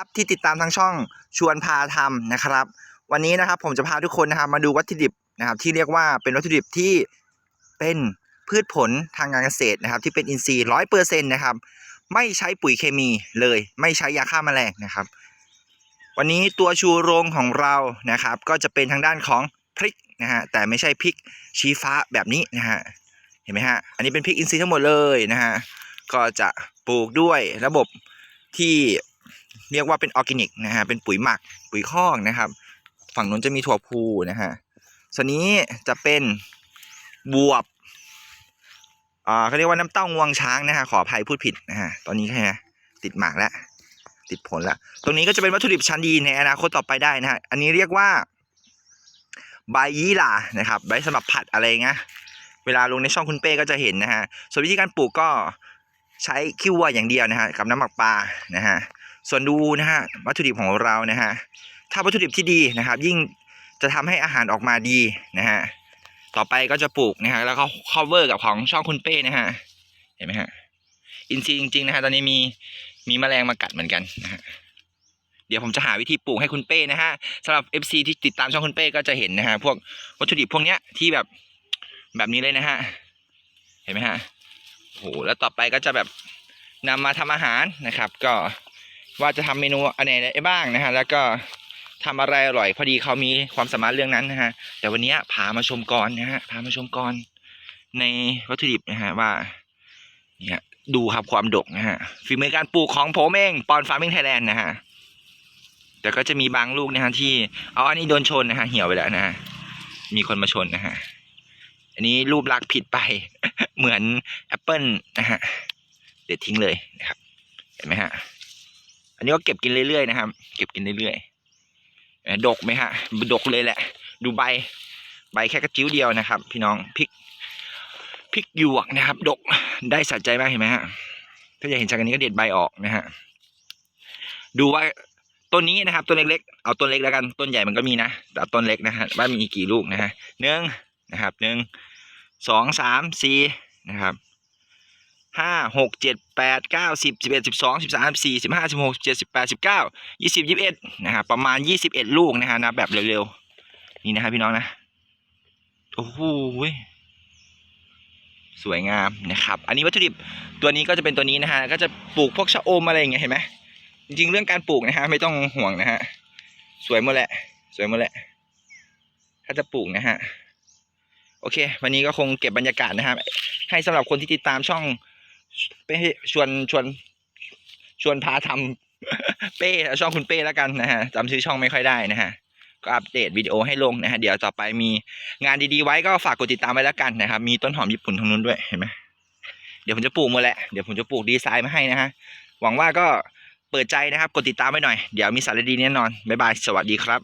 ครับที่ติดตามทางช่องชวนพาทำนะครับ วันนี้นะครับผมจะพาทุกคนนะครับมาดูวัตถุดิบนะครับ ที่เรียกว่าเป็นวัตถุดิบที่เป็นพืชผลทางการเกษตรนะครับ ที่เป็นอินทรีย์ร้อยเปอร์เซ็นต์นะครับ ไม่ใช้ปุ๋ยเคมีเลย ไม่ใช้ยาฆ่าแมลงนะครับ วันนี้ตัวชูโรงของเรานะครับ ก็จะเป็นทางด้านของพริกนะฮะแต่ไม่ใช่พริกชี้ฟ้าแบบนี้นะฮะเห็นไหมฮะอันนี้เป็นพริกอินทรีย์ทั้งหมดเลยนะฮะก็จะปลูกด้วยระบบที่ เรียกว่าเป็นออร์แกนิกนะฮะเป็นปุ๋ยหมักปุ๋ยคอกนะครับ ฝั่งนู้นจะมีถั่วพูนะฮะส่วนนี้จะเป็นบวบอ่าเขาเรียกว่าน้ำเต้างวงช้างนะฮะขออภัยพูดผิดนะฮะตอนนี้ใช่ไหมติดหมากแล้วติดผลแล้วตรงนี้ก็จะเป็นวัตถุดิบชั้นดีในอนาคตต่อไปได้นะฮะอันนี้เรียกว่าใบยี่หร่านะครับใบสำหรับผัดอะไรเงี้ยเวลาลงในช่องคุณเป้ก็จะเห็นนะฮะส่วนวิธีการปลูกก็ใช้ขี้วัวอย่างเดียวนะฮะกับน้ำหมักปลานะฮะ ส่วนดูนะฮะวัตถุดิบของเรานะฮะถ้าวัตถุดิบที่ดีนะครับ ยิ่งจะทำให้อาหารออกมาดีนะฮะต่อไปก็จะปลูกนะฮะแล้วก็ cover กับของช่องคุณเป้นะฮะเห็นไหมฮะอินทรีย์จริงๆนะฮะตอนนี้มีมีแมลงมากัดเหมือนกันนะฮะเดี๋ยวผมจะหาวิธีปลูกให้คุณเป้นะฮะสำหรับ FC ที่ติดตามช่องคุณเป้ก็จะเห็นนะฮะพวกวัตถุดิบพวกเนี้ยที่แบบแบบนี้เลยนะฮะเห็นไหมฮะโอ้โหแล้วต่อไปก็จะแบบนำมาทำอาหารนะครับ ก็ ว่าจะทำเมนูอะไรได้บ้างนะฮะแล้วก็ทำอะไรอร่อย พอดีเขามีความสามารถเรื่องนั้นนะฮะแต่วันนี้พามาชมก่อนนะฮะพามาชมก่อนในวัตถุดิบนะฮะว่าเนี่ยดูครับความดกนะฮะฝีมือการปลูกของผมเองปอนฟาร์มิงไทยแลนด์นะฮะแต่ก็จะมีบางลูกนะฮะที่เอาอันนี้โดนชนนะฮะเหี่ยวไปแล้วนะฮะมีคนมาชนนะฮะอันนี้รูปลักษณ์ผิดไป เหมือนแอปเปิลนะฮะเด็ดทิ้งเลยนะครับ เห็นไหมฮะ อันนี้ก็เก็บกินเรื่อยๆนะครับ เก็บกินเรื่อยๆดกไหมฮะดกเลยแหละ ดูใบใบแค่กระจิ้วเดียวนะครับ พี่น้องพริกพริกหยวกนะครับ ดกได้สะใจมากเห็นไหมฮะถ้าอยากเห็นจากันนี้ก็เด็ดใบออกนะฮะดูว่าต้นนี้นะครับต้นเล็กๆเอาต้นเล็กแล้วกันต้นใหญ่มันก็มีนะแต่เอาต้นเล็กนะฮะว่ามีกี่ลูกนะฮะหนึ่งนะครับหนึ่งสองสามสี่นะครับ ห้าหกเจ็ดแปดเก้าสิบสิบเอ็ดสิบสองสิบสามสิบสี่สิบห้าสิบหกสิบเจ็ดสิบแปดสิบเก้ายี่สิบยี่สิบเอ็ดนะครับประมาณยี่สิบเอ็ดลูกนะฮะนะแบบเร็วๆ นี่นะครับพี่น้องนะ โอ้โหสวยงามนะครับ อันนี้วัตถุดิบตัวนี้ก็จะเป็นตัวนี้นะฮะ ก็จะปลูกพวกชะอมอะไรอย่างเงี้ยเห็นไหมจริงเรื่องการปลูกนะฮะ ไม่ต้องห่วงนะฮะ สวยหมดแหละ สวยหมดแหละ ถ้าจะปลูกนะฮะ โอเค วันนี้ก็คงเก็บบรรยากาศนะครับ ให้สำหรับคนที่ติดตามช่อง ป้ชวนชวนชวนพาทำเป้ช่องคุณเป้แล้วกันนะฮะจำชื่อช่องไม่ค่อยได้นะฮะก็อัปเดตวิดีโอให้ลงนะฮะเดี๋ยวต่อไปมีงานดีๆไว้ก็ฝากกดติดตามไว้แล้วกันนะครับ มีต้นหอมญี่ปุ่นทางนู้นด้วยเห็นไหมเดี๋ยวผมจะปลูกมาแหละเดี๋ยวผมจะปลูกดีไซน์มาให้นะฮะหวังว่าก็เปิดใจนะครับ กดติดตามไว้หน่อย เดี๋ยวมีสาระดีแน่นอนบ๊ายบายสวัสดีครับ